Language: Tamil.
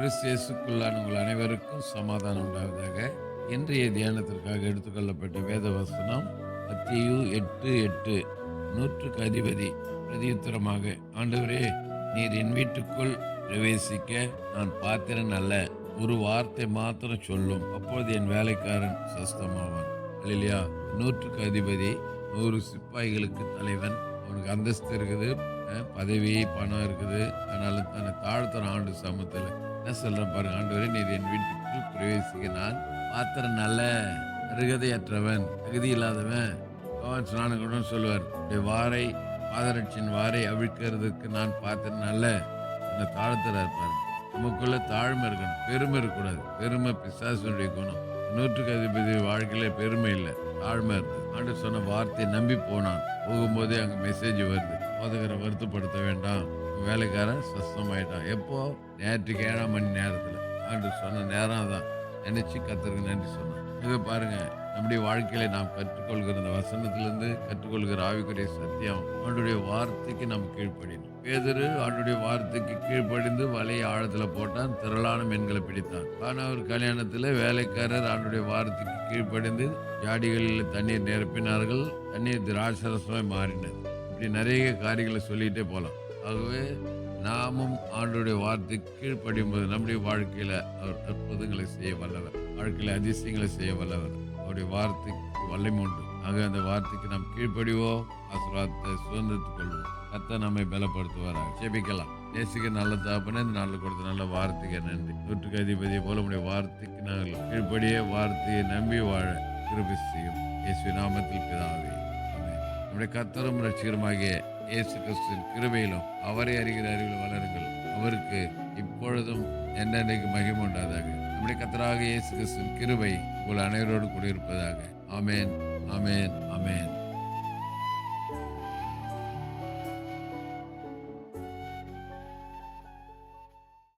கிறிஸ்தியேசுக்குள்ளான உங்கள் அனைவருக்கும் சமாதானம் உண்டாவதாக. இன்றைய தியானத்திற்காக எடுத்துக்கொள்ளப்பட்ட வேத வசனம் மத்தியு எட்டு எட்டு. நூற்றுக்கு அதிபதி பிரதியுத்தரமாக ஆண்டவரே நீர் என் வீட்டுக்குள் பிரவேசிக்க நான் பாத்திரன் அல்ல ஒரு வார்த்தை மாத்திரம் சொல்லும். அப்போது என் வேலைக்காரன் சஸ்தமாவான். இல்லையா நூற்றுக்கு அதிபதி நூறு சிப்பாய்களுக்கு தலைவன். அவனுக்கு அந்தஸ்து இருக்குது பதவி பணம் இருக்குது. அதனால தன்னை தாழ்த்துற ஆண்டு சமூகத்தில் என்ன சொல்கிறேன் பாருங்க ஆண்டவரே நீர் என் வீட்டுக்கு பிரவேசிக்க நான் பாத்திரம் நல்ல அருகதையற்றவன் தகுதி இல்லாதவன் பகவான் ஸ்நானகுடன் சொல்லுவார் "உடைய வாரை பாதரட்சியின் வாரை அவிழ்க்கிறதுக்கு நான் பாத்திரம் நல்ல என்னை தாழ்த்துறார் பாருங்க நமக்குள்ள தாழ்மை இருக்கணும் பெருமை இருக்கக்கூடாது. பெருமை பிசாசனுடைய குணம். நூற்றுக்கு அதிபதி வாழ்க்கையில பெருமை இல்லை தாழ்மை இருக்கு ஆண்டு சொன்ன வார்த்தையை நம்பி போனான். போகும்போதே அங்கே மெசேஜ் வருது. போதகரை வருத்தப்படுத்த வேண்டாம். வேலைக்காரன் சஸ்தமாயிட்டான். எப்போ? நேற்றுக்கு ஏழாம் மணி நேரத்தில். ஆண்டு சொன்ன நேரம் தான் நினச்சி கத்தருக்கு நன்றி சொன்னான். இதை பாருங்கள் நம்முடைய வாழ்க்கையில நாம் கற்றுக்கொள்கிற இந்த வசனத்திலிருந்து கற்றுக்கொள்கிற ஆவிக்குரிய சத்தியம் அவனுடைய வார்த்தைக்கு நாம் கீழ்ப்படினோம் பேதரு அவனுடைய வார்த்தைக்கு கீழ்ப்படிந்து வலையை ஆழத்தில் போட்டான். திரளான மீன்களை பிடித்தான். ஆனால் ஒரு கல்யாணத்தில் வேலைக்காரர் அவனுடைய வார்த்தைக்கு கீழ்ப்படிந்து ஜாடிகளில் தண்ணீர் நிரப்பினார்கள். தண்ணீர் திராட்சரசமாய் மாறினது. இப்படி நிறைய காரியங்களை சொல்லிகிட்டே போகலாம். ஆகவே நாமும் ஆண்டுடைய வார்த்தைக்கு கீழ்ப்படியும் போது நம்முடைய வாழ்க்கையில் அவர் அற்புதங்களை செய்ய வல்லவர். வாழ்க்கையில் அதிசயங்களை செய்ய வல்லவர். அவருடைய வார்த்தைக்கு வல்லமை உண்டு. ஆக அந்த வார்த்தைக்கு நாம் கீழ்ப்படிவோம். ஆசீர்வாதத்தை சுதந்திரத்துக் கொள்வோம். கத்த நம்மை பலப்படுத்துவாராக. ஜெபிக்கலாம். நேசிக்க நல்ல தாப்பனே இந்த நாளில் கொடுத்த நல்ல வார்த்தைக்கு நன்றி. நூற்றுக்கு அதிபதியை போல உடைய வார்த்தைக்கு நாங்கள் கீழ்ப்படியே வார்த்தையை நம்பி வாழ கிருபை செய்யும். இயேசு நாமத்தில் பிதாவே. நம்முடைய கத்தரும் ரட்சிகருமாகிய இயேசு கிறிஸ்துவின் கிருபையிலும் அவரை அறிகிற அறிவில் வளருங்கள். அவருக்கு இப்பொழுதும் என்னென்னைக்கு மகிமை உண்டாதாக. நம்முடைய கத்தராக இயேசு கிறிஸ்துவின் கிருபை உங்கள் அனைவரோடு கூடியிருப்பதாக. ஆமேன் ஆமேன் ஆமேன்.